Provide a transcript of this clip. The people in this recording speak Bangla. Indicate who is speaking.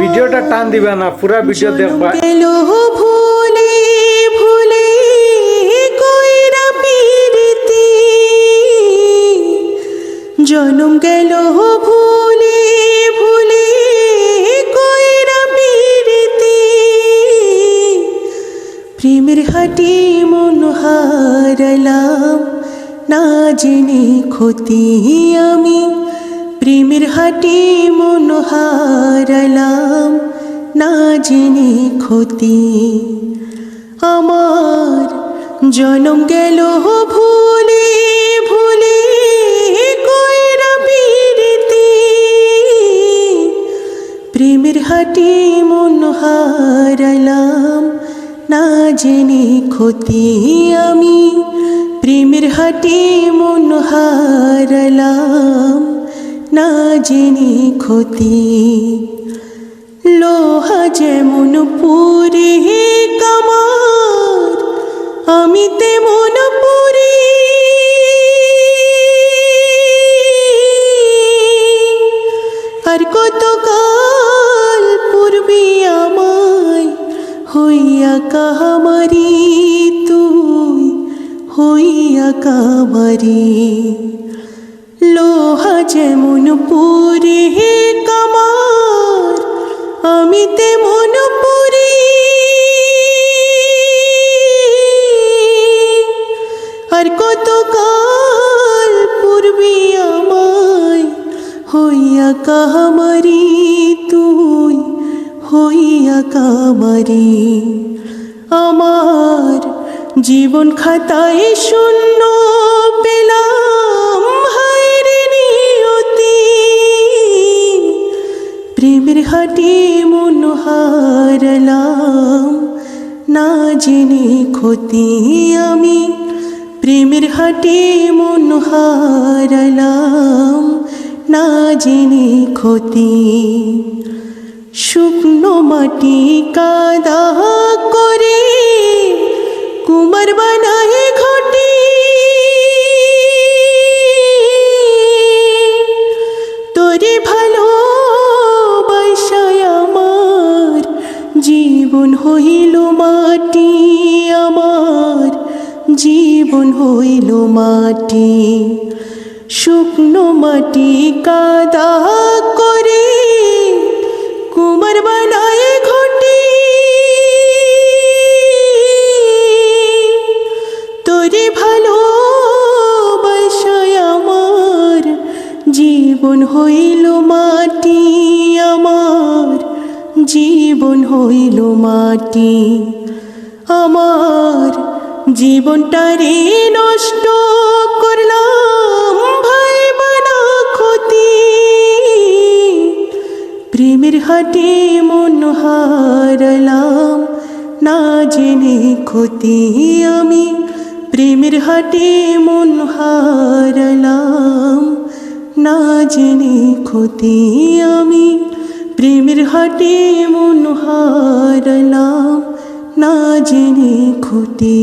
Speaker 1: ভিডিওটা টান দিবা না পুরা ভিডিও দেখবা।
Speaker 2: গেল ভুলে ভুলে কইরা পিরিতি জনম গেল ভুলে ভুলে কইরা পিরিতি প্রেমের হাটি মন হারালাম না জেনে ক্ষতি আমি। হাটি মন হারালাম না জেনে ক্ষতি। আমার জনম গেল ভুলে ভুলে কইরা বিরতি প্রেমের হাটি মন হারালাম না জেনে ক্ষতি। আমি প্রেমের হাটি মন হারালাম না জেনে ক্ষতি। লোহা যেমন পুরে কামার, আমি তেমন পুরি। আর কত কাল পূর্বে আমায় হইয়া কাহামারি, তুই হইয়া কামারি লোহা যেমন পুরে কামার, আমি তেমন পুরি। আর কত কাল পূর্বে আমায় হইয়া কাহামারি তুই, হইয়া কামারি আমার জীবন খাতায় শূন্য পেলাম। হাটে মন হারলাম। না জেনে ক্ষতি আমি, প্রেমের হাটে মন হারলাম। না জেনে ক্ষতি, শুকনো মাটি কাদা করে কুমার বানায় হইল মাটি, আমার জীবন হইল মাটি। শুকনো মাটি কাদা করে, কুমার বানায় ঘটি। তোরে ভালো আমার জীবন হইল মাটি, আমার জীবন হইল মাটি। আমার জীবনটারে নষ্ট করলাম ভাই বানা ক্ষতি। প্রেমের হাটে মন হারালাম, না জেনে ক্ষতি আমি। প্রেমের হাটে মন হারালাম, না জেনে ক্ষতি প্রেমের হাটে মন হারালাম না জেনে ক্ষতি